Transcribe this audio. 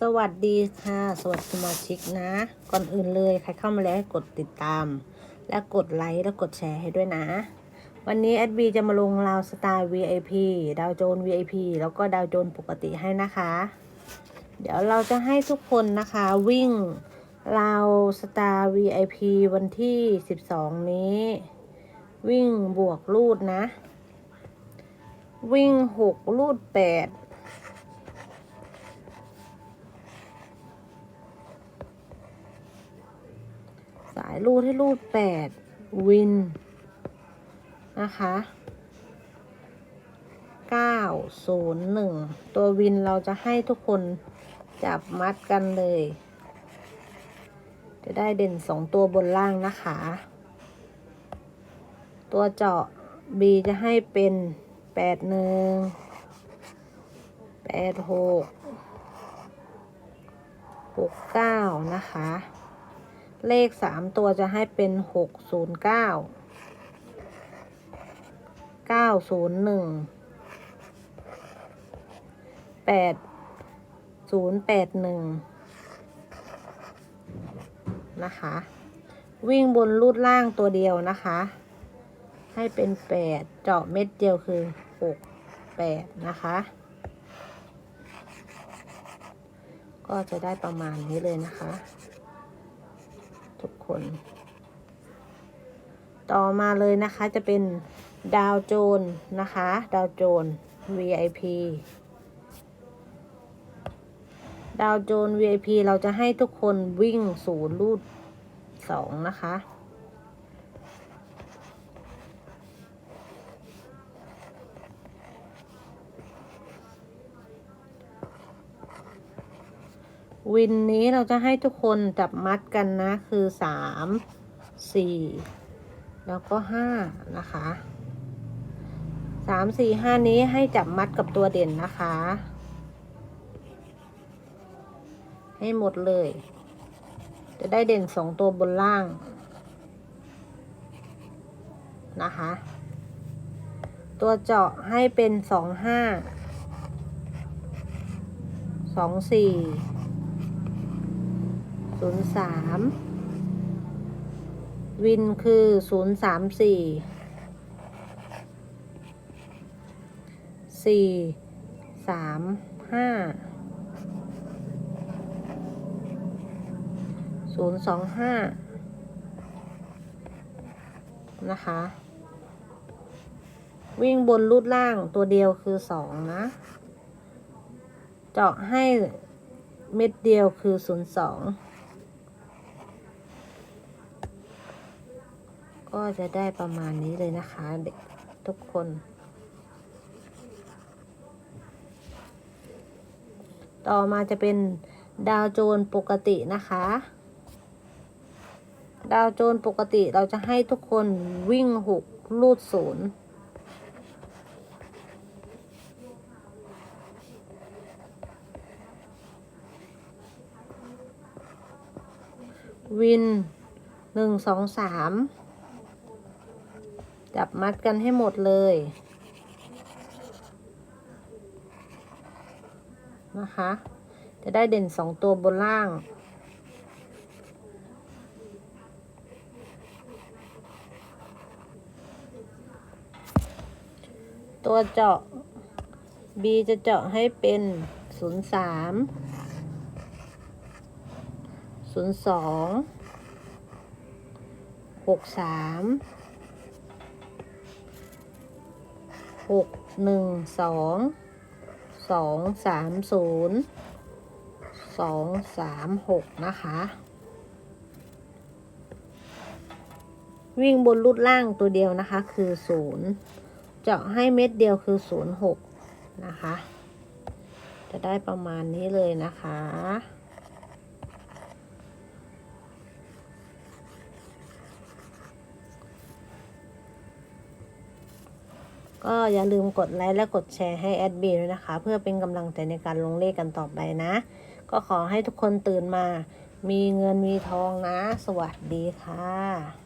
สวัสดีค่ะ สวัสดีสมาชิกนะ ก่อนอื่นเลยใครเข้ามาแล้วกดติดตาม และกดไลค์และกดแชร์ให้ด้วยนะ วันนี้แอดบีจะมาลงราวสตาร์ VIP ดาวโจน VIP แล้วก็ดาวโจนปกติให้นะคะ เดี๋ยวเราจะให้ทุกคนนะคะวิ่งราวสตาร์ VIP วันที่ 12 นี้ วิ่งบวกรูดนะ วิ่ง 6 รูด 8ายรูดให้รูดแปดวิน นะคะเก้าศูนย์หนึ่งตัววินเราจะให้ทุกคนจับมัดกันเลย จะได้เด่นสองตัวบนล่างนะคะ ตัวเจาะ B จะให้เป็นแปดหนึ่งแปดหกหกเก้านะคะ เลขสามตัวจะให้เป็นหกศูนย์เก้าเก้าศูนย์หนึ่งแปดศูนย์แปดหนึ่งนะคะ วิ่งบนรูดล่างตัวเดียวนะคะ ให้เป็นแปดเจาะเม็ดเดียวคือหกแปดนะคะ ก็จะได้ประมาณนี้เลยนะคะ คน ต่อมาเลยนะคะจะเป็นดาวโจนนะคะ ดาวโจน VIP ดาวโจน VIP เราจะให้ทุกคนวิ่งศูนย์รูดสองนะคะ วินนี้เราจะให้ทุกคนจับมัดกันนะ คือสามสี่แล้วก็ห้านะคะสามสี่ห้านี้ให้จับมัดกับตัวเด่นนะคะ ให้หมดเลย จะได้เด่นสองตัวบนล่างนะคะ ตัวเจาะให้เป็นสองห้าสองสี่ ศูนย์สามวินคือศูนย์สามสี่สี่สามห้าศูนย์สองห้านะคะ วิ่งบนรูดล่างตัวเดียวคือสองนะ เจาะให้เม็ดเดียวคือศูนย์สอง ก็จะได้ประมาณนี้เลยนะคะเด็กทุกคน ต่อมาจะเป็นดาวโจนปกตินะคะ ดาวโจนปกติเราจะให้ทุกคนวิ่งหกลูดศูนย์วินหนึ่งสองสาม จับมัดกันให้หมดเลยนะคะ จะได้เด่นสองตัวบนล่าง ตัวเจาะ B จะเจาะให้เป็น 03 02 63 หกหนึ่งสองสองสามศูนย์สองสามหกนะคะ วิ่งบนรูดล่างตัวเดียวนะคะคือศูนย์เจาะให้เม็ดเดียวคือศูนย์หกนะคะ จะได้ประมาณนี้เลยนะคะ ก็อย่าลืมกดไลค์และกดแชร์ให้แอดบีด้วยนะคะ เพื่อเป็นกำลังใจในการลงเลขกันต่อไปนะ ก็ขอให้ทุกคนตื่นมา มีเงินมีทองนะ สวัสดีค่ะ